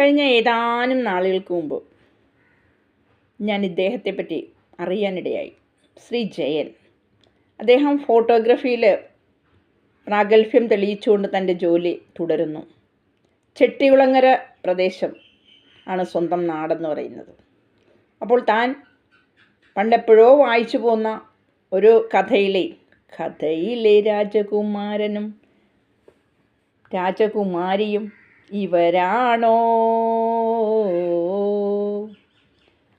കഴിഞ്ഞ ഏതാനും നാളുകൾക്ക് മുമ്പ് ഞാൻ ഇദ്ദേഹത്തെ പറ്റി അറിയാനിടയായി. ശ്രീ ജയൻ. അദ്ദേഹം ഫോട്ടോഗ്രാഫിയിൽ പ്രാഗൽഭ്യം തെളിയിച്ചുകൊണ്ട് തന്റെ ജോലി തുടരുന്നു. ചെട്ടികുളങ്ങര പ്രദേശം ആണ് സ്വന്തം നാടെന്ന് പറയുന്നത്. അപ്പോൾ താൻ പണ്ടെപ്പോഴോ വായിച്ചു പോന്ന ഒരു കഥയിലെ കഥയിലെ രാജകുമാരനും രാജകുമാരിയും ഇവരാണോ?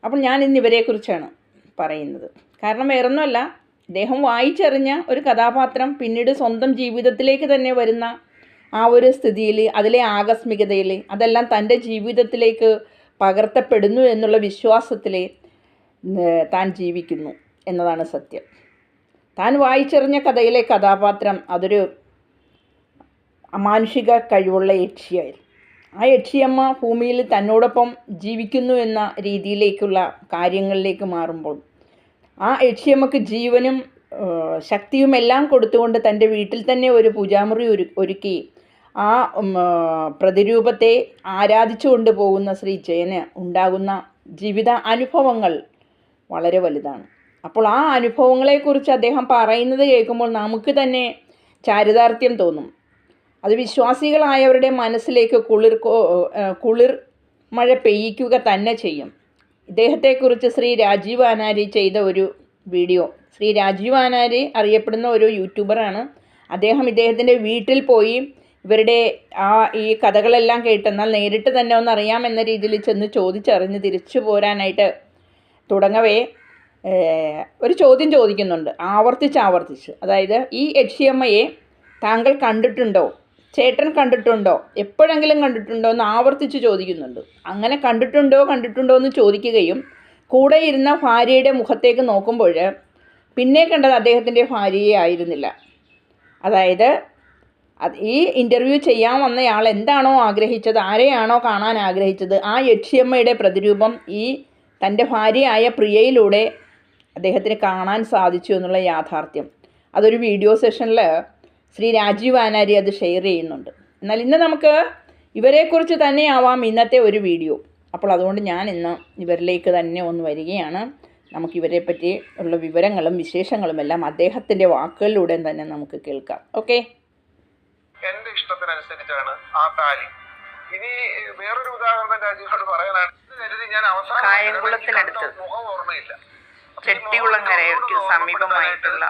അപ്പോൾ ഞാൻ ഇന്ന് ഇവരെക്കുറിച്ചാണ് പറയുന്നത്. കാരണം വേറൊന്നുമല്ല അദ്ദേഹം വായിച്ചറിഞ്ഞ ഒരു കഥാപാത്രം പിന്നീട് സ്വന്തം ജീവിതത്തിലേക്ക് തന്നെ വരുന്ന ആ ഒരു സ്ഥിതിയിൽ അതിലെ ആകസ്മികതയിൽ അതെല്ലാം തന്റെ ജീവിതത്തിലേക്ക് പകർത്തപ്പെടുന്നു എന്നുള്ള വിശ്വാസത്തിൽ താൻ ജീവിക്കുന്നു എന്നതാണ് സത്യം. താൻ വായിച്ചെറിഞ്ഞ കഥയിലെ കഥാപാത്രം അതൊരു അമാനുഷിക കഴിവുള്ള യക്ഷിയായിരുന്നു ആ യക്ഷിയമ്മ ഭൂമിയിൽ തന്നോടൊപ്പം ജീവിക്കുന്നു എന്ന രീതിയിലേക്കുള്ള കാര്യങ്ങളിലേക്ക് മാറുമ്പോൾ ആ യക്ഷിയമ്മക്ക് ജീവനും ശക്തിയും എല്ലാം കൊടുത്തുകൊണ്ട് തന്റെ വീട്ടിൽ തന്നെ ഒരു പൂജാമുറി ഒരു ഒരുക്കി ആ പ്രതിരൂപത്തെ ആരാധിച്ചു കൊണ്ട് പോകുന്ന ശ്രീ ജയന് ഉണ്ടാകുന്ന ജീവിത അനുഭവങ്ങൾ വളരെ വലുതാണ്. അപ്പോൾ ആ അനുഭവങ്ങളെക്കുറിച്ച് അദ്ദേഹം പറയുന്നത് കേൾക്കുമ്പോൾ നമുക്ക് തന്നെ ചാരിതാർത്ഥ്യം തോന്നും. അത് വിശ്വാസികളായവരുടെ മനസ്സിലേക്ക് കുളിർ കുളിർ മഴ പെയ്യിക്കുക തന്നെ ചെയ്യും. ഇദ്ദേഹത്തെക്കുറിച്ച് ശ്രീ രാജീവ് ആനാരി ചെയ്ത ഒരു വീഡിയോ. ശ്രീ രാജീവ് ആനാരി അറിയപ്പെടുന്ന ഒരു യൂട്യൂബറാണ്. അദ്ദേഹം ഇദ്ദേഹത്തിന്റെ വീട്ടിൽ പോയി ഇവരുടെ ആ ഈ കഥകളെല്ലാം കേട്ടെന്നാൽ നേരിട്ട് തന്നെ ഒന്ന് അറിയാമെന്ന രീതിയിൽ ചെന്ന് ചോദിച്ചറിഞ്ഞ് തിരിച്ചു പോരാനായിട്ട് തുടങ്ങവേ. ഒരു ചോദ്യം ചോദിക്കുന്നുണ്ട്. ആവർത്തിച്ച് ആവർത്തിച്ച് അതായത് ഈ എച്ച് എം ഐയെ താങ്കൾ കണ്ടിട്ടുണ്ടോ? ചേട്ടൻ കണ്ടിട്ടുണ്ടോ? എപ്പോഴെങ്കിലും കണ്ടിട്ടുണ്ടോ എന്ന് ആവർത്തിച്ച് ചോദിക്കുന്നുണ്ട്. അങ്ങനെ കണ്ടിട്ടുണ്ടോ കണ്ടിട്ടുണ്ടോ എന്ന് ചോദിക്കുകയും കൂടെ ഇരുന്ന ഭാര്യയുടെ മുഖത്തേക്ക് നോക്കുമ്പോൾ പിന്നെ കണ്ടത് അദ്ദേഹത്തിന്റെ ഭാര്യയെ ആയിരുന്നില്ല. അതായത് ഈ ഇന്റർവ്യൂ ചെയ്യാൻ വന്നയാൾ എന്താണോ ആഗ്രഹിച്ചത് ആരെയാണോ കാണാൻ ആഗ്രഹിച്ചത് ആ യക്ഷിയമ്മയുടെ പ്രതിരൂപം ഈ തന്റെ ഭാര്യയായ പ്രിയയിലൂടെ അദ്ദേഹത്തിന് കാണാൻ സാധിച്ചു എന്നുള്ള യാഥാർത്ഥ്യം. അതൊരു വീഡിയോ സെഷനിൽ ശ്രീ രാജീവ് ആനാരി അത് ഷെയർ ചെയ്യുന്നുണ്ട്. എന്നാൽ ഇന്ന് നമുക്ക് ഇവരെക്കുറിച്ച് തന്നെയാവാം ഇന്നത്തെ ഒരു വീഡിയോ അപ്പോൾ അതുകൊണ്ട് ഞാൻ ഇന്ന് ഇവരിലേക്ക് തന്നെ ഒന്ന് വരികയാണ്. നമുക്ക് ഇവരെ പറ്റി ഉള്ള വിവരങ്ങളും വിശേഷങ്ങളും എല്ലാം അദ്ദേഹത്തിന്റെ വാക്കുകളിലൂടെ തന്നെ നമുക്ക് കേൾക്കാം. ഓക്കെ എന്റെ ഇഷ്ടത്തിനനുസരിച്ചാണ് ആ താലി ഇനി വേറൊരു ഉദാഹരണം രാജീവോട് പറയാനാണ്. കരുതി ഞാൻ അവസാനം മുഖം ഓർമ്മയില്ല. ചെട്ടികുളങ്ങരയ്ക്ക് സമീപമായിട്ടുള്ള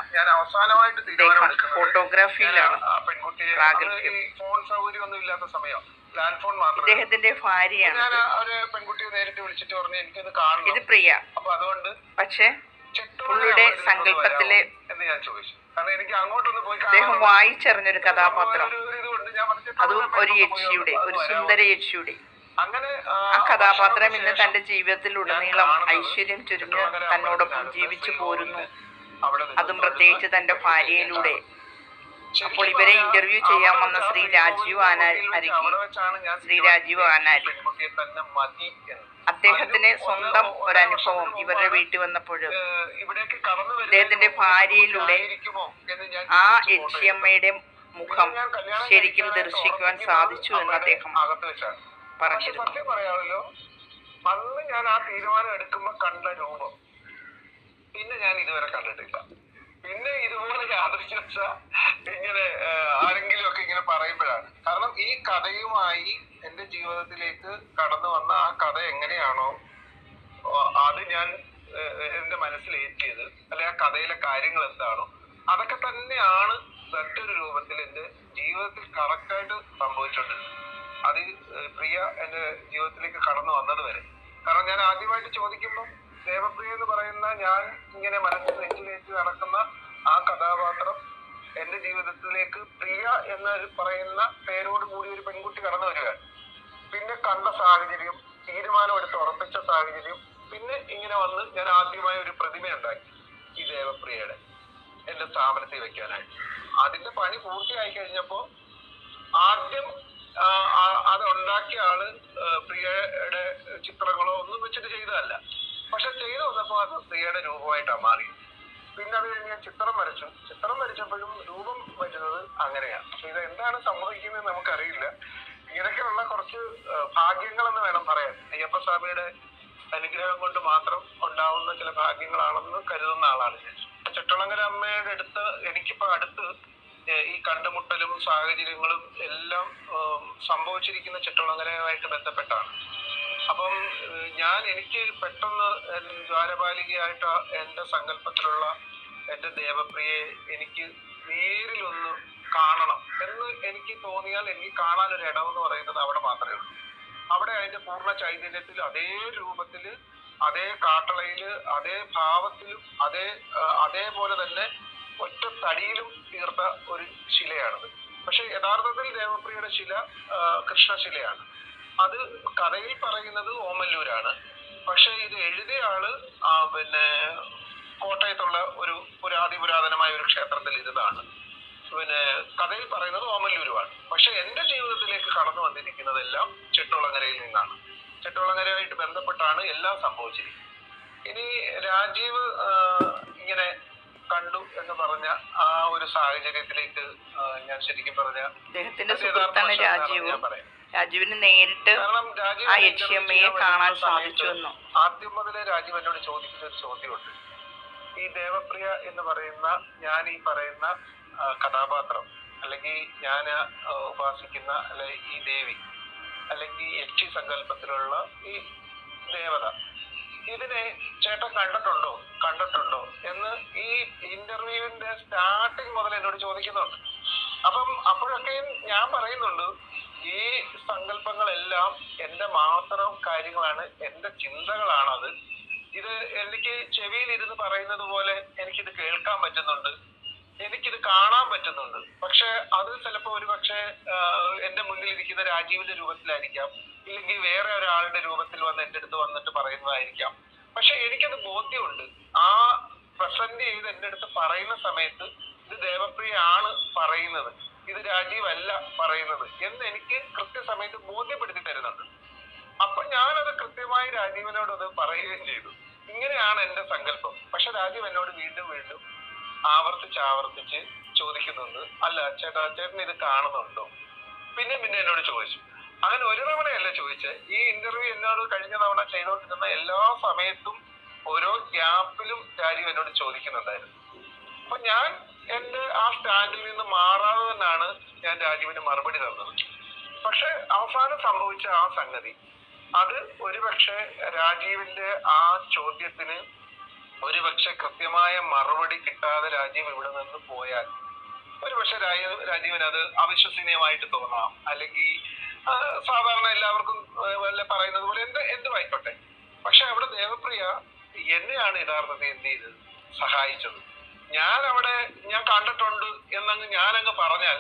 ഫോട്ടോഗ്രാഫിയിലാണ് പ്രാഗൽഭ്യം. ഫോൺ സൗകര്യം ഒന്നും ഇല്ലാത്ത സമയം. ലാൻഡ് ഫോൺ മാത്രമേ ഇദ്ദേഹത്തിന്റെ ഭാര്യയാണ് ഞാൻ ആ ഒരു പെൺകുട്ടിയെ നേരിട്ട് വിളിച്ചിട്ട് പറഞ്ഞു എനിക്കൊന്ന് കാണണം. ഇത് പ്രിയ. അപ്പൊ അതുകൊണ്ട് പക്ഷേ പുള്ളിയുടെ സങ്കല്പത്തിലെ എന്ന് ഞാൻ ചോദിച്ചു. കാരണം എനിക്ക് അങ്ങോട്ടൊന്ന് പോയി അദ്ദേഹം. വായിച്ചറിഞ്ഞൊരു കഥാപാത്രം. അതും ഒരു യക്ഷിയുടെ ഒരു സുന്ദര യക്ഷിയുടെ. അങ്ങനെ ആ കഥാപാത്രം ഇന്ന് തന്റെ ജീവിതത്തിൽ ജീവിതത്തിലുടനീളം ഐശ്വര്യം ചുരുങ്ങി തന്നോടൊപ്പം ജീവിച്ചു പോരുന്നു. അതും പ്രത്യേകിച്ച് തന്റെ ഭാര്യയിലൂടെ. അപ്പോൾ ഇവരെ ഇന്റർവ്യൂ ചെയ്യാൻ വന്ന ശ്രീ രാജീവ് ആനാരി ശ്രീ രാജീവ് ആനാരി. അദ്ദേഹത്തിന് സ്വന്തം ഒരനുഭവം ഇവരുടെ വീട്ടിൽ വന്നപ്പോൾ അദ്ദേഹത്തിന്റെ ഭാര്യയിലൂടെ ആ എച്ച് എമ്മയുടെ മുഖം ശരിക്കും ദർശിക്കുവാൻ സാധിച്ചു എന്ന് അദ്ദേഹം പറയാമല്ലോ അന്ന് ഞാൻ ആ തീരുമാനം എടുക്കുമ്പോ കണ്ട രൂപം. പിന്നെ ഞാൻ ഇതുവരെ കണ്ടിട്ടില്ല. പിന്നെ ഇതുപോലെ യാദൃശ്ച ഇങ്ങനെ ആരെങ്കിലും ഒക്കെ ഇങ്ങനെ പറയുമ്പോഴാണ്. കാരണം ഈ കഥയുമായി എന്റെ ജീവിതത്തിലേക്ക് കടന്നു വന്ന ആ കഥ എങ്ങനെയാണോ അത് ഞാൻ എന്റെ മനസ്സിലേറ്റിയത് അല്ലെ ആ കഥയിലെ കാര്യങ്ങൾ എന്താണോ അതൊക്കെ തന്നെയാണ് മറ്റൊരു രൂപത്തിൽ എന്റെ ജീവിതത്തിൽ കറക്റ്റായിട്ട് സംഭവിച്ചിട്ടുണ്ട് അത് പ്രിയ എന്റെ ജീവിതത്തിലേക്ക് കടന്നു വന്നത് വരെ. കാരണം ഞാൻ ആദ്യമായിട്ട് ചോദിക്കുമ്പോൾ ദേവപ്രിയ എന്ന് പറയുന്ന ഞാൻ ഇങ്ങനെ മനസ്സിൽ നെഞ്ചിലേറ്റ് നടക്കുന്ന ആ കഥാപാത്രം എന്റെ ജീവിതത്തിലേക്ക് പ്രിയ എന്ന് പറയുന്ന പേരോട് കൂടി ഒരു പെൺകുട്ടി കടന്നു വരികയാണ് പിന്നെ കണ്ട സാഹചര്യം തീരുമാനമെടുത്ത് ഉറപ്പിച്ച സാഹചര്യം പിന്നെ ഇങ്ങനെ വന്ന് ഞാൻ ആദ്യമായി ഒരു പ്രതിമ ഉണ്ടാക്കി. ഈ ദേവപ്രിയയുടെ എന്റെ സ്ഥാപനത്തിൽ വെക്കാനായിട്ട്. അതിന്റെ പണി പൂർത്തിയായി കഴിഞ്ഞപ്പോ ആദ്യം അത് ഉണ്ടാക്കിയ ആൾ പ്രിയയുടെ ചിത്രങ്ങളോ ഒന്നും വെച്ചിട്ട് ചെയ്തതല്ല. പക്ഷെ ചെയ്തു വന്നപ്പോ അത് പ്രിയയുടെ രൂപമായിട്ടാണ് മാറി. പിന്നെ അത് കഴിഞ്ഞ് ചിത്രം വരച്ചു. ചിത്രം വരച്ചപ്പോഴും രൂപം വരുന്നത് അങ്ങനെയാണ് അപ്പൊ ഇത് എന്താണ് സംഭവിക്കുന്നത് നമുക്കറിയില്ല. ഇങ്ങനെയൊക്കെയുള്ള കുറച്ച് ഭാഗ്യങ്ങൾ എന്ന് വേണം പറയാൻ. അയ്യപ്പ സ്വാമിയുടെ അനുഗ്രഹം കൊണ്ട് മാത്രം ഉണ്ടാവുന്ന ചില ഭാഗ്യങ്ങളാണെന്ന് കരുതുന്ന ആളാണ് ഞാൻ. ചെട്ടുളങ്ങര അമ്മയുടെ അടുത്ത് എനിക്കിപ്പോ അടുത്ത് ഈ കണ്ടുമുട്ടലും സാഹചര്യങ്ങളും എല്ലാം സംഭവിച്ചിരിക്കുന്ന ചെട്ടുളങ്ങരയുമായിട്ട് ബന്ധപ്പെട്ടാണ്. അപ്പം ഞാൻ എനിക്ക് പെട്ടെന്ന് ദ്വാരപാലികയായിട്ട് എന്റെ സങ്കല്പത്തിലുള്ള എന്റെ ദേവപ്രിയെ എനിക്ക് നേരിലൊന്ന് കാണണം എന്ന് എനിക്ക് തോന്നിയാൽ എനിക്ക് കാണാൻ ഒരു ഇടമെന്ന് പറയുന്നത് അവിടെ മാത്രമേ ഉള്ളൂ. അവിടെ അതിന്റെ പൂർണ ചൈതന്യത്തിൽ അതേ രൂപത്തിൽ അതേ കാട്ടളയിൽ അതേ ഭാവത്തിലും അതേ അതേപോലെ തന്നെ ഒറ്റ തടിയിലും തീർത്ത ഒരു ശിലയാണത്. പക്ഷെ യഥാർത്ഥത്തിൽ ദേവപ്രിയയുടെ ശില കൃഷ്ണശിലയാണ്. അത് കഥയിൽ പറയുന്നത് ഓമല്ലൂരാണ്. പക്ഷെ ഇത് എഴുതിയ ആൾ ആ, പിന്നെ കോട്ടയത്തുള്ള ഒരു പുരാതി പുരാതനമായ ഒരു ക്ഷേത്രത്തിൽ ഇരുന്നാണ്. പിന്നെ കഥയിൽ പറയുന്നത് ഓമല്ലൂരുമാണ്. പക്ഷെ എന്റെ ജീവിതത്തിലേക്ക് കടന്നു വന്നിരിക്കുന്നതെല്ലാം ചെട്ടുളങ്ങരയിൽ നിന്നാണ്. ചെട്ടുളങ്ങരയായിട്ട് ബന്ധപ്പെട്ടാണ് എല്ലാം സംഭവിച്ചിരിക്കുന്നത്. ഇനി രാജീവ് ഇങ്ങനെ കണ്ടു എന്ന് പറഞ്ഞ ആ ഒരു സാഹചര്യത്തിലേക്ക് ഞാൻ ശരിക്കും പറഞ്ഞ അദ്ദേഹത്തിന്റെ സുഹൃത്താണ് രാജീവ്. രാജീവിന് നേരിട്ട് ആ എച്ച് എം എയെ കാണാൻ സാധിച്ചു എന്നോ. ആദ്യം മുതലേ രാജീവ് എന്നോട് ചോദിക്കുന്ന ഒരു ചോദ്യമുണ്ട്. ഈ ദേവപ്രിയ എന്ന് പറയുന്ന ഞാൻ ഈ പറയുന്ന കഥാപാത്രം അല്ലെങ്കിൽ ഞാൻ ഉപാസിക്കുന്ന അല്ലെ ഈ ദേവി അല്ലെങ്കിൽ യക്ഷി സങ്കല്പത്തിലുള്ള ഈ ദേവത ഇതിനെ ചേട്ടൻ കണ്ടിട്ടുണ്ടോ? കണ്ടിട്ടുണ്ടോ? എന്ന് ഈ ഇന്റർവ്യൂവിന്റെ സ്റ്റാർട്ടിങ് മുതൽ എന്നോട് ചോദിക്കുന്നുണ്ട്. അപ്പം അപ്പോഴൊക്കെയും ഞാൻ പറയുന്നുണ്ട് ഈ സങ്കല്പങ്ങളെല്ലാം എന്റെ മാത്രം കാര്യങ്ങളാണ് എന്റെ ചിന്തകളാണത്. ഇത് എനിക്ക് ചെവിയിൽ ഇരുന്ന് പറയുന്നത് പോലെ എനിക്കിത് കേൾക്കാൻ പറ്റുന്നുണ്ട്. എനിക്കിത് കാണാൻ പറ്റുന്നുണ്ട്. പക്ഷെ അത് ചിലപ്പോ ഒരു പക്ഷേ എന്റെ മുന്നിൽ ഇരിക്കുന്ന രാജീവിന്റെ രൂപത്തിലായിരിക്കാം. ഇല്ലെങ്കിൽ വേറെ ഒരാളുടെ രൂപത്തിൽ വന്ന് എന്റെ അടുത്ത് വന്നിട്ട് പറയുന്നതായിരിക്കാം. പക്ഷെ എനിക്കത് ബോധ്യമുണ്ട്. ആ പ്രസന്റ് ചെയ്ത് എന്റെ അടുത്ത് പറയുന്ന സമയത്ത് ഇത് ദേവപ്രിയ ആണ് പറയുന്നത്. ഇത് രാജീവ് അല്ല പറയുന്നത് എന്ന് എനിക്ക് കൃത്യസമയത്ത് ബോധ്യപ്പെടുത്തി തരുന്നുണ്ട്. അപ്പൊ ഞാനത് കൃത്യമായി രാജീവിനോട് അത് പറയുകയും ചെയ്തു. ഇങ്ങനെയാണ് എന്റെ സങ്കല്പം. പക്ഷെ രാജീവ് എന്നോട് വീണ്ടും വീണ്ടും ആവർത്തിച്ച് ആവർത്തിച്ച് ചോദിക്കുന്നുണ്ട്. അല്ല ചേട്ടാ ചേട്ടൻ ഇത് കാണുന്നുണ്ടോ? പിന്നെ പിന്നെ എന്നോട് ചോദിച്ചു. അങ്ങനെ ഒരു തവണയല്ല ചോദിച്ചത് ഈ ഇന്റർവ്യൂ എന്നോട് കഴിഞ്ഞ തവണ ചെയ്തുകൊണ്ടിരുന്ന എല്ലാ സമയത്തും ഓരോ ഗ്യാപ്പിലും രാജീവ് എന്നോട് ചോദിക്കുന്നുണ്ടായിരുന്നു. അപ്പൊ ഞാൻ എന്റെ ആ സ്റ്റാൻഡിൽ നിന്ന് മാറാതെ തന്നെയാണ് ഞാൻ രാജീവിന് മറുപടി തന്നത്. പക്ഷെ അവസാനം സംഭവിച്ച ആ സംഗതി അത് ഒരുപക്ഷെ രാജീവിന്റെ ആ ചോദ്യത്തിന് ഒരുപക്ഷെ കൃത്യമായ മറുപടി കിട്ടാതെ രാജീവ് ഇവിടെ നിന്ന് പോയാൽ ഒരുപക്ഷെ രാജീവ് രാജീവിന് അത് അവിശ്വസനീയമായിട്ട് തോന്നാം. അല്ലെങ്കിൽ സാധാരണ എല്ലാവർക്കും വല്ല പറയുന്നത് പോലെ എന്ത് എന്തുമായിക്കോട്ടെ. പക്ഷെ അവിടെ ദേവപ്രിയ എന്നെയാണ് യഥാർത്ഥത്തിൽ എന്ത് ചെയ്തത്? സഹായിച്ചത്. ഞാൻ അവിടെ ഞാൻ കണ്ടിട്ടുണ്ട് എന്നങ്ങ് ഞാനങ്ങ് പറഞ്ഞാൽ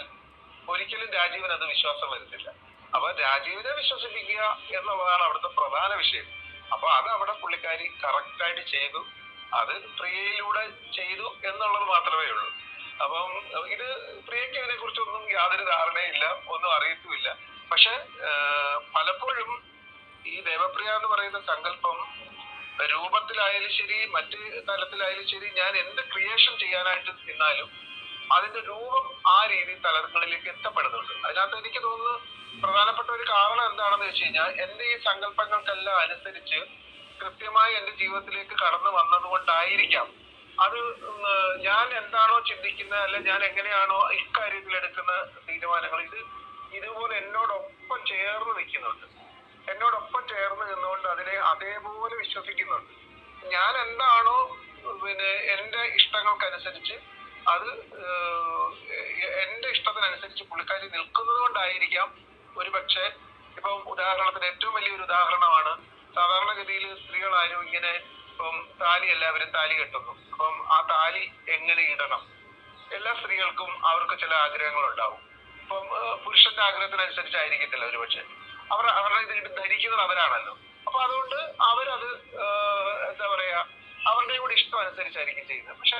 ഒരിക്കലും രാജീവിന് അത് വിശ്വാസം വരുന്നില്ല. അപ്പൊ രാജീവിനെ വിശ്വസിപ്പിക്കുക എന്നുള്ളതാണ് അവിടുത്തെ പ്രധാന വിഷയം. അപ്പൊ അത് അവിടെ പുള്ളിക്കാരി കറക്റ്റായിട്ട് ചെയ്തു. അത് പ്രിയയിലൂടെ ചെയ്തു എന്നുള്ളത് മാത്രമേ ഉള്ളൂ. അപ്പം ഇത് പ്രിയയ്ക്ക് ഇതിനെ കുറിച്ചൊന്നും യാതൊരു ധാരണയില്ല ഒന്നും അറിയത്തുമില്ല പക്ഷെ പലപ്പോഴും ഈ ദേവപ്രിയ എന്ന് പറയുന്ന സങ്കല്പം രൂപത്തിലായാലും ശരി മറ്റ് തലത്തിലായാലും ശരി ഞാൻ എന്ത് ക്രിയേഷൻ ചെയ്യാനായിട്ട് നിന്നാലും അതിന്റെ രൂപം ആ രീതിയിൽ തലങ്ങളിലേക്ക് എത്തപ്പെടുന്നുണ്ട്. അതിനകത്ത് എനിക്ക് തോന്നുന്നു പ്രധാനപ്പെട്ട ഒരു കാരണം എന്താണെന്ന് വെച്ച് കഴിഞ്ഞാൽ എന്റെ ഈ സങ്കല്പങ്ങൾക്കെല്ലാം അനുസരിച്ച് കൃത്യമായി എന്റെ ജീവിതത്തിലേക്ക് കടന്നു വന്നത് കൊണ്ടായിരിക്കാം അത് ഞാൻ എന്താണോ ചിന്തിക്കുന്നത് അല്ലെ ഞാൻ എങ്ങനെയാണോ ഇക്കാര്യത്തിൽ എടുക്കുന്ന തീരുമാനങ്ങൾ ഇത് ഇതുപോലെ എന്നോടൊപ്പം ചേർന്ന് നിൽക്കുന്നുണ്ട്. എന്നോടൊപ്പം ചേർന്ന് നിന്നുകൊണ്ട് അതിനെ അതേപോലെ വിശ്വസിക്കുന്നുണ്ട്. ഞാൻ എന്താണോ പിന്നെ എന്റെ ഇഷ്ടങ്ങൾക്കനുസരിച്ച് അത് എന്റെ ഇഷ്ടത്തിനനുസരിച്ച് പുള്ളിക്കാരി നിൽക്കുന്നത് കൊണ്ടായിരിക്കാം ഒരു പക്ഷേ ഇപ്പം ഉദാഹരണത്തിന് ഏറ്റവും വലിയൊരു ഉദാഹരണമാണ് സാധാരണഗതിയിൽ സ്ത്രീകളാരും ഇങ്ങനെ ഇപ്പം താലി എല്ലാവരും താലി കെട്ടുന്നു. അപ്പം ആ താലി എങ്ങനെ ഇടണം? എല്ലാ സ്ത്രീകൾക്കും അവർക്ക് ചില ആഗ്രഹങ്ങൾ ഉണ്ടാവും ഇപ്പം പുരുഷന്റെ ആഗ്രഹത്തിനനുസരിച്ചായിരിക്കത്തില്ല ഒരു പക്ഷെ അവർ അവരുടെ ഇത് ധരിക്കുന്നത് അവരാണല്ലോ. അപ്പൊ അതുകൊണ്ട് അവരത് എന്താ പറയാ അവരുടെ കൂടെ ഇഷ്ടം അനുസരിച്ചായിരിക്കും ചെയ്യുന്നത്. പക്ഷെ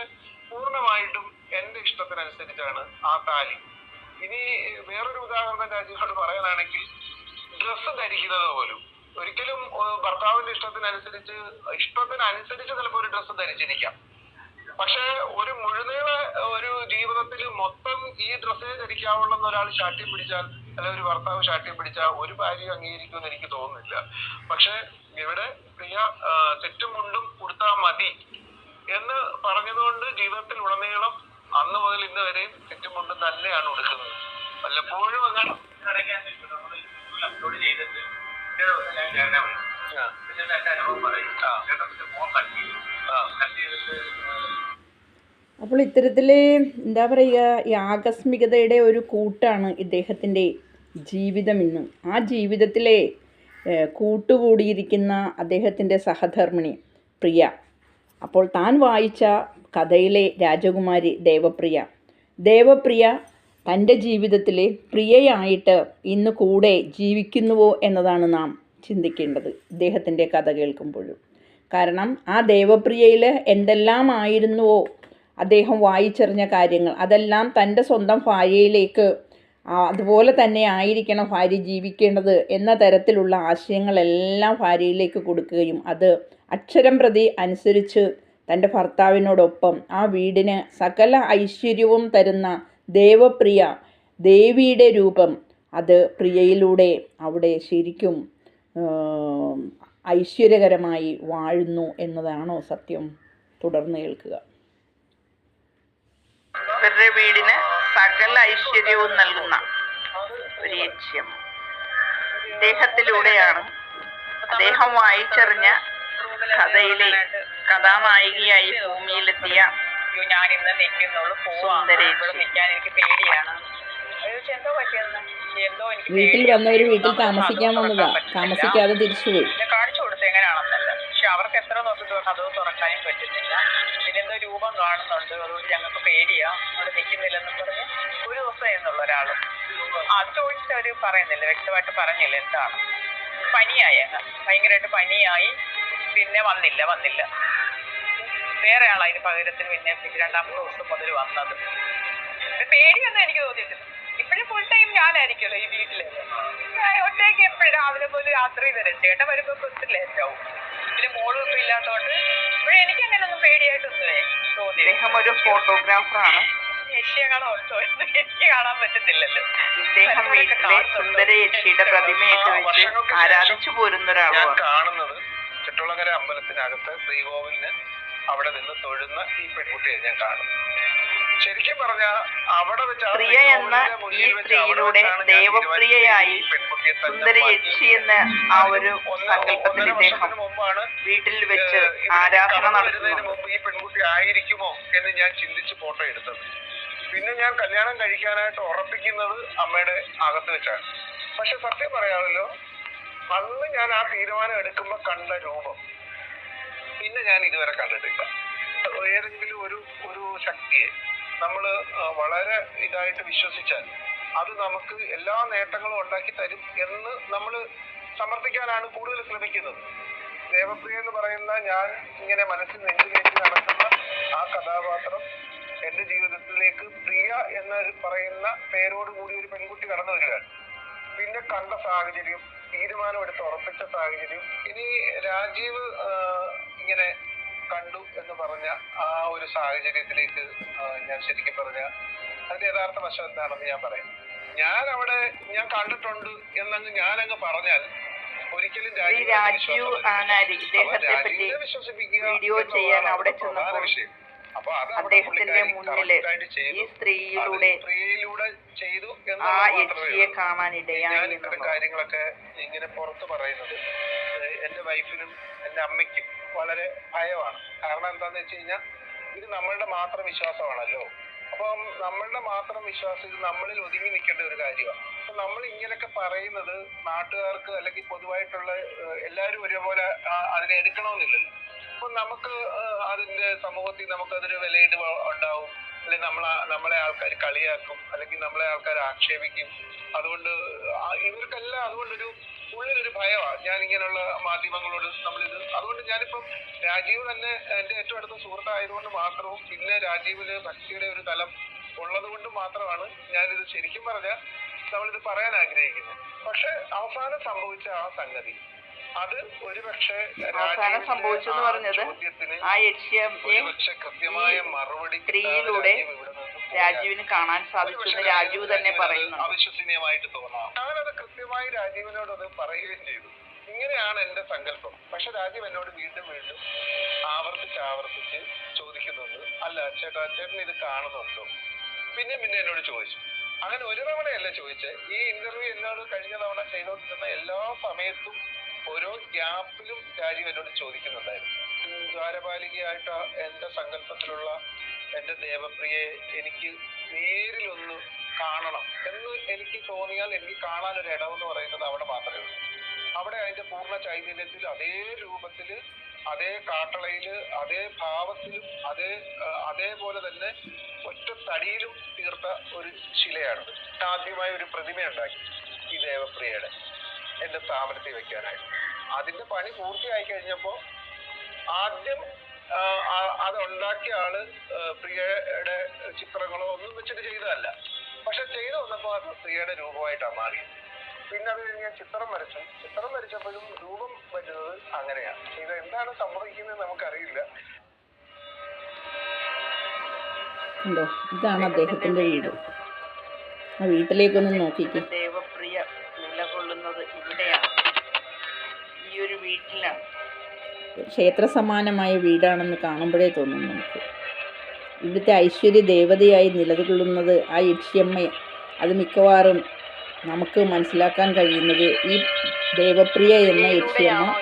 പൂർണമായിട്ടും എന്റെ ഇഷ്ടത്തിനനുസരിച്ചാണ് ആ താലി. ഇനി വേറൊരു ഉദാഹരണം രാജീവോട് പറയാനാണെങ്കിൽ ഡ്രസ്സ് ധരിക്കുന്നത് പോലും. ഒരിക്കലും ഭർത്താവിന്റെ ഇഷ്ടത്തിനനുസരിച്ച് ഇഷ്ടത്തിനനുസരിച്ച് ചിലപ്പോൾ ഒരു ഡ്രസ്സ് ധരിച്ചിരിക്കാം. പക്ഷെ ഒരു മുഴുനീള മൊത്തം ഈ ഡ്രസ്സേ ധരിക്കാവുള്ള ഒരാൾ ശാഠ്യം പിടിച്ചാൽ അല്ലെങ്കിൽ ഒരു ഭർത്താവ് ശാഠ്യം പിടിച്ചാൽ ഒരു ഭാര്യ അംഗീകരിക്കുമെന്ന് എനിക്ക് തോന്നുന്നില്ല. പക്ഷെ ഇവിടെ പ്രിയ തെറ്റും മുണ്ടും കൊടുത്താൽ മതി എന്ന് പറഞ്ഞതുകൊണ്ട് ജീവിതത്തിൽ ഉടനീളം അന്ന് മുതൽ ഇന്ന് വരെയും തെറ്റും മുണ്ടും തന്നെയാണ് കൊടുക്കുന്നത്. വല്ലപ്പോഴും അങ്ങനെ അപ്ലോഡ് അനുഭവം പറയും. കട്ട് ചെയ്തിട്ട് അപ്പോൾ ഇത്തരത്തിൽ എന്താ പറയുക ഈ ആകസ്മികതയുടെ ഒരു കൂട്ടാണ് ഇദ്ദേഹത്തിന്റെ ജീവിതം ഇന്ന്. ആ ജീവിതത്തിലെ കൂട്ടുകൂടിയിരിക്കുന്ന അദ്ദേഹത്തിന്റെ സഹധർമ്മിണി പ്രിയ. അപ്പോൾ താൻ വായിച്ച കഥയിലെ രാജകുമാരി ദേവപ്രിയ. ദേവപ്രിയ തന്റെ ജീവിതത്തിൽ പ്രിയയായിട്ട് ഇന്ന് കൂടെ ജീവിക്കുന്നുവോ എന്നതാണ് നാം ചിന്തിക്കേണ്ടത് ഇദ്ദേഹത്തിന്റെ കഥ കേൾക്കുമ്പോഴും. കാരണം ആ ദേവപ്രിയയിൽ എന്തെല്ലാം ആയിരുന്നുവോ അദ്ദേഹം വായിച്ചെറിഞ്ഞ കാര്യങ്ങൾ. അതെല്ലാം തന്റെ സ്വന്തം ഭാര്യയിലേക്ക് അതുപോലെ തന്നെ ആയിരിക്കണം ഭാര്യ ജീവിക്കേണ്ടത് എന്ന തരത്തിലുള്ള ആശയങ്ങളെല്ലാം ഭാര്യയിലേക്ക് കൊടുക്കുകയും അത് അക്ഷരം പ്രതി അനുസരിച്ച് തന്റെ ഭർത്താവിനോടൊപ്പം ആ വീടിന് സകല ഐശ്വര്യവും തരുന്ന ദേവപ്രിയ ദേവിയുടെ രൂപം അത് പ്രിയയിലൂടെ അവിടെ ശരിക്കും ഐശ്വര്യകരമായി വാഴുന്നു എന്നതാണോ സത്യം? തുടർന്ന് കേൾക്കുക. ഇവരുടെ വീടിന് സകല ഐശ്വര്യവും നൽകുന്ന ഒരു ലക്ഷ്യം. അദ്ദേഹത്തിലൂടെയാണ് അദ്ദേഹം വായിച്ചറിഞ്ഞ കഥയിലെ കഥാനായികയായി ഭൂമിയിലെത്തിയ ഞാൻ ഇന്ന് നിൽക്കുന്നുള്ളൂ നിൽക്കാൻ എനിക്ക് പേടിയാണ്. വീട്ടിൽ വന്നവര് വീട്ടിൽ താമസിക്കാൻ വന്നതാ. താമസിക്കാതെ തിരിച്ചുപോയി കാണിച്ചു കൊടുത്ത് എങ്ങനെയാണെന്നല്ല പക്ഷെ അവർക്ക് എത്ര നോക്കിയിട്ട് കഥവ് തുറക്കാനും പറ്റുന്നില്ല. ഇതിനെന്തോ രൂപം കാണുന്നുണ്ട്. അതുകൊണ്ട് ഞങ്ങൾക്ക് പേടിയാ. അവിടെ നിൽക്കുന്നില്ലെന്ന് പറഞ്ഞ് ഒരു ദിവസം എന്നുള്ള ഒരാൾ അത് ചോദിച്ചിട്ട് പറയുന്നില്ല. വ്യക്തമായിട്ട് പറഞ്ഞില്ല എന്താണ്. പനിയായ ഭയങ്കരമായിട്ട് പനിയായി. പിന്നെ വന്നില്ല വന്നില്ല. വേറെ ആളാ അതിന് പകരത്തിന് പിന്നെ രണ്ടാമത്തെ ദിവസം മുതൽ വന്നത്. പേടിയൊന്നും എനിക്ക് തോന്നിയിട്ടില്ല. ഇപ്പോഴും ഫുൾ ടൈം ഞാനായിരിക്കുമല്ലോ ഈ എപ്പോഴും യാത്ര പോലും രാത്രി വരെ ചേട്ടൻ വരുമ്പോ കുറച്ച് ലേറ്റ് ആവും. പിന്നെ മോളും ഇപ്പൊ ഇല്ലാത്തോണ്ട് ഇപ്പോഴും എനിക്ക് അങ്ങനെ ഒന്നും പേടിയായിട്ടൊന്നും തോന്നി ഇദ്ദേഹം ഒരു ഫോട്ടോഗ്രാഫറാണ് എനിക്ക് കാണാൻ ഇദ്ദേഹം വീട്ടിലെ സുന്ദര യക്ഷിയുടെ പ്രതിമയൊക്കെ വെച്ച് ആരാധിച്ചു പോരുന്ന ഒരാളാണ് കാണുന്നത് ചുറ്റുളങ്ങര അമ്പലത്തിനകത്ത് ശ്രീകോവിലിന് അവിടെ നിന്ന് തൊഴുന്ന ഈ പെൺകുട്ടിയെ ഞാൻ കാണും ശരിക്കും പറഞ്ഞ അവിടെ വെച്ച് പ്രിയ എന്ന ഈ സ്ത്രീയിലൂടെ ദൈവപ്രിയയായി സുന്ദരി യക്ഷി എന്ന ആ ഒരു സങ്കല്പത്തിൽ ഇദ്ദേഹം വീട്ടിൽ വെച്ച് ആരാധന നടത്തുന്നതിന് മുമ്പ് ഈ പെൺകുട്ടി ആയിരിക്കുമോ എന്ന് ഞാൻ ചിന്തിച്ച് ഫോട്ടോ എടുത്തത്. പിന്നെ ഞാൻ കല്യാണം കഴിക്കാനായിട്ട് ഉറപ്പിക്കുന്നത് അമ്മയുടെ അകത്ത് വെച്ചാണ്. പക്ഷെ സത്യം പറയാമല്ലോ അന്ന് ഞാൻ ആ തീരുമാനം എടുക്കുമ്പോൾ കണ്ട രൂപം. പിന്നെ ഞാൻ ഇതുവരെ കണ്ടിട്ടില്ല. ഏതെങ്കിലും ഒരു ഒരു ശക്തിയെ നമ്മൾ വളരെ ഇതായിട്ട് വിശ്വസിച്ചാൽ അത് നമുക്ക് എല്ലാ നേട്ടങ്ങളും ഉണ്ടാക്കി തരും എന്ന് നമ്മൾ സമർത്ഥിക്കാനാണ് കൂടുതൽ ശ്രമിക്കുന്നത്. ദേവപ്രിയ എന്ന് പറയുന്ന ഞാൻ ഇങ്ങനെ മനസ്സിൽ നെഞ്ചിലേറ്റി നടക്കുന്ന ആ കഥാപാത്രം എന്റെ ജീവിതത്തിലേക്ക് പ്രിയ എന്ന് പറയുന്ന പേരോട് കൂടി ഒരു പെൺകുട്ടി കടന്നു വരികയാണ്. പിന്നെ കണ്ട സാഹചര്യം തീരുമാനമെടുത്ത് ഉറപ്പിച്ച സാഹചര്യം ഇനി രാജീവ് ഇങ്ങനെ കണ്ടു എന്ന് പറഞ്ഞ ആ ഒരു സാഹചര്യത്തിലേക്ക് ഞാൻ ശരിക്കും പറഞ്ഞ അതിന്റെ യഥാർത്ഥ വശം എന്താണെന്ന് ഞാൻ പറയാം ഞാൻ അവിടെ ഞാൻ കണ്ടിട്ടുണ്ട് എന്നങ്ങ് ഞാനങ്ങ് പറഞ്ഞാൽ ഒരിക്കലും രാജീവ് വിശ്വസിപ്പിക്കുക വീഡിയോ ചെയ്യാൻ അവിടെ ചെന്നപ്പോൾ വിഷയം. അദ്ദേഹത്തിന്റെ മുന്നിൽ. ഈ സ്ത്രീയിലൂടെ ചെയ്തു ആ യക്ഷിയെ. കാണാനിടയായി ഇത്തരം കാര്യങ്ങളൊക്കെ ഇങ്ങനെ പുറത്തു പറയുന്നത് എന്റെ വൈഫിനും എന്റെ അമ്മയ്ക്കും വളരെ ഭയമാണ്. കാരണം എന്താന്ന് വെച്ച് കഴിഞ്ഞാൽ ഇത് നമ്മളുടെ മാത്രം വിശ്വാസമാണല്ലോ. അപ്പം നമ്മളുടെ മാത്രം വിശ്വാസം ഇത് നമ്മളിൽ ഒതുങ്ങി നിൽക്കേണ്ട ഒരു കാര്യമാണ്. അപ്പൊ നമ്മൾ ഇങ്ങനെയൊക്കെ പറയുന്നത് നാട്ടുകാർക്ക് അല്ലെങ്കിൽ പൊതുവായിട്ടുള്ള എല്ലാവരും ഒരേപോലെ അതിനെ എടുക്കണമെന്നില്ലല്ലോ. അപ്പൊ നമുക്ക് അതിന്റെ സമൂഹത്തിൽ നമുക്ക് അതൊരു വിലയിട് ഉണ്ടാവും. അല്ലെങ്കിൽ നമ്മളെ നമ്മളെ ആൾക്കാർ കളിയാക്കും. അല്ലെങ്കിൽ നമ്മളെ ആൾക്കാർ ആക്ഷേപിക്കും. അതുകൊണ്ട് ഇവർക്കെല്ലാം അതുകൊണ്ടൊരു ഉള്ളിലൊരു ഭയമാണ്. ഞാൻ ഇങ്ങനെയുള്ള മാധ്യമങ്ങളോട് നമ്മളിത് അതുകൊണ്ട് ഞാനിപ്പം രാജീവ് തന്നെ എന്റെ ഏറ്റവും അടുത്ത സുഹൃത്തായതുകൊണ്ട് മാത്രവും പിന്നെ രാജീവിൽ ഭക്തിയുടെ ഒരു തലം ഉള്ളത് കൊണ്ട് മാത്രമാണ് ഞാനിത് ശരിക്കും പറഞ്ഞാൽ നമ്മളിത് പറയാൻ ആഗ്രഹിക്കുന്നത്. പക്ഷെ അവസാനം സംഭവിച്ച ആ സംഗതി. അത് ഒരുപക്ഷെ അവസാനം ആ പറഞ്ഞത് ആ യക്ഷിയെ ഒരുപക്ഷെ കൃത്യമായ ഈ മറുപടി സ്ത്രീയിലൂടെ ഇവിടെ രാജീവിന് കാണാൻ സാധിച്ചു എന്ന് രാജീവ് തന്നെ പറയുന്നു അവിശ്വസനീയമായിട്ട് തോന്നാം. കൃത്യമായി രാജീവിനോട് അത് പറയുകയും ചെയ്തു. ഇങ്ങനെയാണ് എന്റെ സങ്കല്പം. പക്ഷെ രാജീവ് എന്നോട് വീണ്ടും വീണ്ടും ആവർത്തിച്ച് ആവർത്തിച്ച് ചോദിക്കുന്നുണ്ട്. അല്ല ചേട്ടാ ചേട്ടൻ ഇത് കാണുന്നുണ്ടോ? പിന്നെ പിന്നെ എന്നോട് ചോദിച്ചു. അങ്ങനെ ഒരു തവണയല്ല ചോദിച്ചത് ഈ ഇന്റർവ്യൂ എന്നോട് കഴിഞ്ഞ തവണ ചെയ്തുകൊണ്ടിരുന്ന എല്ലാ സമയത്തും ഓരോ ഗ്യാപ്പിലും രാജീവ് എന്നോട് ചോദിക്കുന്നുണ്ടായിരുന്നു. ദ്വാരപാലികയായിട്ട് എന്റെ സങ്കല്പത്തിലുള്ള എന്റെ ദേവപ്രിയയെ എനിക്ക് നേരിലൊന്ന് കാണണം എന്ന് എനിക്ക് തോന്നിയാൽ എനിക്ക് കാണാൻ ഒരു ഇടം എന്ന് പറയുന്നത് അവിടെ മാത്രമേ ഉള്ളൂ. അവിടെ അതിന്റെ പൂർണ ചൈതന്യത്തിൽ അതേ രൂപത്തിൽ അതേ കാട്ടളയിൽ അതേ ഭാവത്തിലും അതേ അതേപോലെ തന്നെ ഒറ്റ തടിയിലും തീർത്ത ഒരു ശിലയാണത് ആദ്യമായി ഒരു പ്രതിമ ഉണ്ടാക്കി ഈ ദേവപ്രിയയുടെ എന്റെ സ്ഥാപനത്തിൽ വെക്കാനായിട്ട് അതിന്റെ പണി പൂർത്തിയായി കഴിഞ്ഞപ്പോ ആദ്യം അത് ഉണ്ടാക്കിയ ആൾ പ്രിയയുടെ ചിത്രങ്ങളോ ഒന്നും വെച്ചിട്ട് ചെയ്തതല്ല. പക്ഷെ ചെയ്തു വന്നപ്പോ അത് സ്ത്രീയുടെ രൂപമായിട്ടാണ് മാറിയത് പിന്നെ അത് കഴിഞ്ഞ് ഞാൻ ചിത്രം വരച്ചു. ചിത്രം വരച്ചപ്പോഴും രൂപം വരുന്നത് അങ്ങനെയാണ്. ഇത് എന്താണ് സംഭവിക്കുന്നത് നമുക്കറിയില്ല. ഉണ്ടോ? ഇതാണ് അദ്ദേഹത്തിന്റെ വീട്. ആ വീട്ടിലേക്കൊന്ന് നോക്കിക്കേ. ദേവപ്രിയ നിലകൊള്ളുന്നത് ഇവിടെയാണ്. ഈ ഒരു വീട്ടിലാണ്. ക്ഷേത്ര സമാനമായ വീടാണെന്ന് കാണുമ്പോഴേ തോന്നും നമുക്ക്. ഇവിടുത്തെ ഐശ്വര്യ ദേവതയായി നിലകൊള്ളുന്നത് ആ യക്ഷിയമ്മ. അത് മിക്കവാറും നമുക്ക് മനസ്സിലാക്കാൻ കഴിയുന്നത് ഈ ദേവപ്രിയ എന്ന യക്ഷിയമ്മ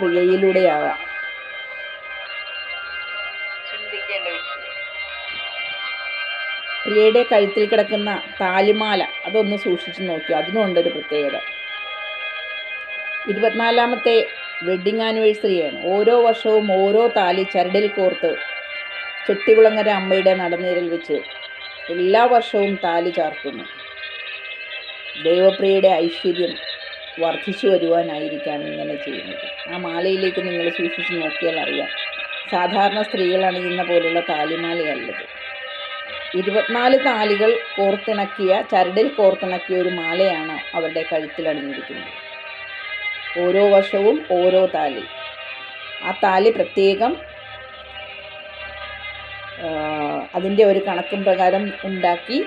പ്രിയയിലൂടെയാകാം. പ്രിയയുടെ കഴുത്തിൽ കിടക്കുന്ന താലിമാല അതൊന്ന് സൂക്ഷിച്ചു നോക്കിയോ അതിനുണ്ടൊരു പ്രത്യേകത. ഇരുപത്തിനാലാമത്തെ വെഡ്ഡിങ് ആനിവേഴ്സറിയാണ്. ഓരോ വർഷവും ഓരോ താലി ചരടിൽ കോർത്ത് ചെട്ടികുളങ്ങര അമ്മയുടെ നടനീരിൽ വെച്ച് എല്ലാ വർഷവും താലി ചാർത്തുന്നു. ദൈവപ്രിയയുടെ ഐശ്വര്യം വർദ്ധിച്ചു വരുവാനായിരിക്കാം ഇങ്ങനെ ചെയ്യുന്നത്. ആ മാലയിലേക്ക് നിങ്ങൾ സൂക്ഷിച്ച് നോക്കിയാൽ അറിയാം. സാധാരണ സ്ത്രീകൾ അണിയുന്ന പോലുള്ള താലിമാലയല്ലത്. ഇരുപത്തിനാല് താലികൾ കോർത്തിണക്കിയ ചരടിൽ കോർത്തിണക്കിയ ഒരു മാലയാണ് അവരുടെ കഴുത്തിൽ അണിഞ്ഞിരിക്കുന്നത്. ഓരോ വർഷവും ഓരോ താലി. ആ താലി പ്രത്യേകം അതിന്റെ ഒരു കണക്കും പ്രകാരം ഉണ്ടാക്കി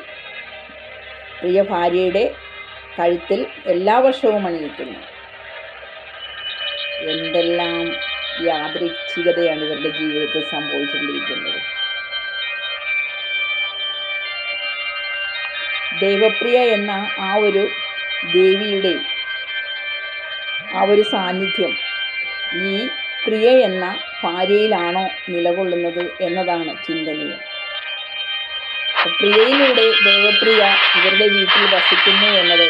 പ്രിയ ഭാര്യയുടെ കഴുത്തിൽ എല്ലാ വർഷവും അണിയിക്കുന്നു. എന്തെല്ലാം യാദൃച്ഛികതയാണ് ഇവരുടെ ജീവിതത്തിൽ സംഭവിച്ചുകൊണ്ടിരിക്കുന്നത്. ദേവപ്രിയ എന്ന ആ ഒരു ദേവിയുടെ ആ ഒരു സാന്നിധ്യം ഈ പ്രിയ എന്ന ഭാര്യയിലാണോ നിലകൊള്ളുന്നത് എന്നതാണ് ചിന്തനീയം. പ്രിയയിലൂടെ ദേവപ്രിയ ഇവരുടെ വീട്ടിൽ വസിക്കുന്നു എന്നത്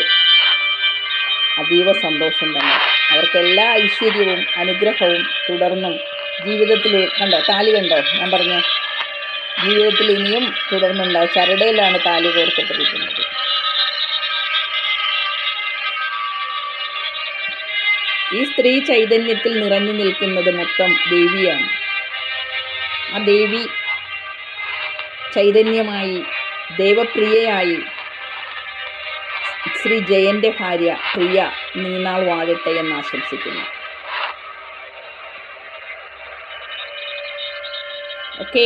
അതീവ സന്തോഷം തന്നെ. അവർക്ക് എല്ലാ ഐശ്വര്യവും അനുഗ്രഹവും തുടർന്നും ജീവിതത്തിൽ കണ്ടോ? താലി കണ്ടോ? ഞാൻ പറഞ്ഞു. ജീവിതത്തിൽ ഇനിയും തുടർന്നുണ്ടാവും. ചരടയിലാണ് താലി കോർക്കപ്പെട്ടിരിക്കുന്നത് ഈ സ്ത്രീ ചൈതന്യത്തിൽ നിറഞ്ഞു നിൽക്കുന്നത് മൊത്തം ദേവിയാണ്. ആ ദേവി ചൈതന്യമായി ദേവപ്രിയയായി ശ്രീ ജയന്റെ ഭാര്യ പ്രിയ നീനാൾ വാഴട്ടെ എന്ന് ആശംസിക്കുന്നു. ഓക്കെ.